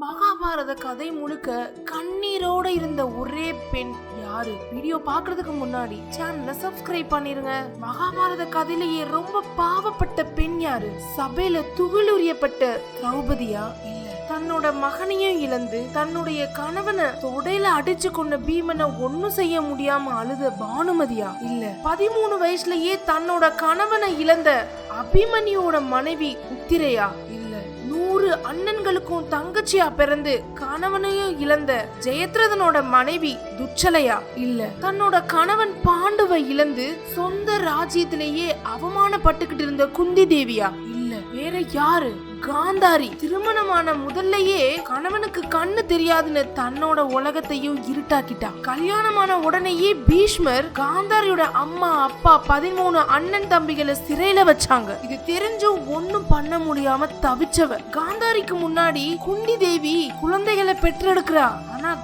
மகாபாரத கதை முழுக்க கண்ணீரோட இருந்த ஒரே பெண் யாரு? வீடியோ பாக்குறதுக்கு முன்னாடி சேனலை சப்ஸ்கிரைப் பண்ணிருங்க. மகாபாரத கதையிலேயே ரொம்ப பாவப்பட்ட பெண் யாரு? சபையில துகளுரியப்பட்ட திரௌபதியா? தன்னோட மகனையும் இழந்து தன்னுடைய கணவனை தொடையில அடிச்சு கொண்ட பீமனை ஒண்ணும் செய்ய முடியாம அழுத பானுமதியா? இல்ல பதிமூணு வயசுலயே தன்னோட கணவனை இழந்த அபிமன்யோட மனைவி உத்திரையா? நூறு அண்ணன்களுக்கும் தங்கச்சியா பிறந்து கணவனையும் இழந்த ஜெயத்ரதனோட மனைவி துச்சலையா இல்ல தன்னோட கணவன் பாண்டுவை இழந்து சொந்த ராஜ்யத்திலேயே அவமானப்பட்டுக்கிட்டு இருந்த குந்தி தேவியா வேற யாரு? காந்தாரி. திருமணமான முதல்லயே கணவனுக்கு கண்ணு தெரியாதுன்னு தன்னோட உலகத்தையும் இருட்டாக்கிட்டா. கல்யாணமான உடனேயே பீஷ்மர் காந்தாரியோட அம்மா அப்பா பதிமூணு அண்ணன் தம்பிகளை சிறையில வச்சாங்க. இது தெரிஞ்சும் ஒண்ணும் பண்ண முடியாம தவிச்சவ. காந்தாரிக்கு முன்னாடி குண்டி தேவி குழந்தைகளை பெற்றெடுக்கிறா. ஆனா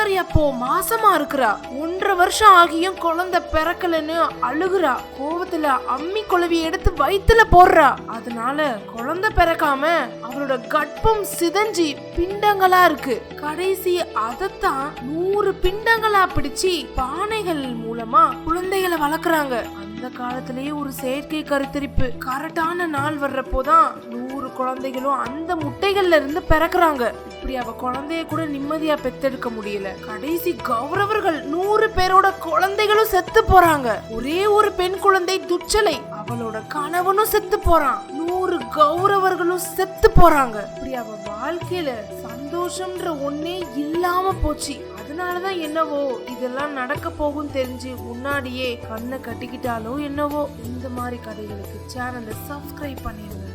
காந்தாரி அப்போ மாசமா இருக்கிறா. ஒன்றரை வருஷம் ஆகியும் குழந்தை பிறக்கலன்னு அழுகுறா. கோவத்துல அம்மி குழவி எடுத்து வயித்துல போடுறா. அதனால குழந்தை பிறக்காம அவளோட கற்பம் சிதஞ்சி பிண்டங்களா இருக்கு. கடைசி அதத்தான் நூறு பிண்டங்களா பிடிச்சி பானைகள் மூலமா குழந்தைகளை வளர்க்குறாங்க. அந்த காலத்திலேயே ஒரு செயற்கை கருத்தரிப்பு. கரெக்டான நாள் வர்றப்போதான் நூறு குழந்தைகளும் அந்த முட்டைகள்ல இருந்து பிறக்குறாங்க. இப்படி அவ குழந்தைய கூட நிம்மதியா பெத்தெடுக்க முடியல. கடைசி கௌரவர்கள் நூறு பேரோட குழந்தைகளும் செத்து போறாங்க. ஒரே ஒரு பெண் குழந்தை துச்சலை அவளோட கணவனும் செத்து போறான். நூறு கௌரவர்களும் செத்து போறாங்க. இப்படி அவ வாழ்க்கையில சந்தோஷம்ன்ற ஒன்னே இல்லாம போச்சு. அதனாலதான் என்னவோ இதெல்லாம் நடக்க போகும் தெரிஞ்சு முன்னாடியே கண்ணை கட்டிக்கிட்டாலோ என்னவோ இந்த மாதிரி கதைகளுக்கு சேனலை சப்ஸ்கிரைப் பண்ணிடுங்க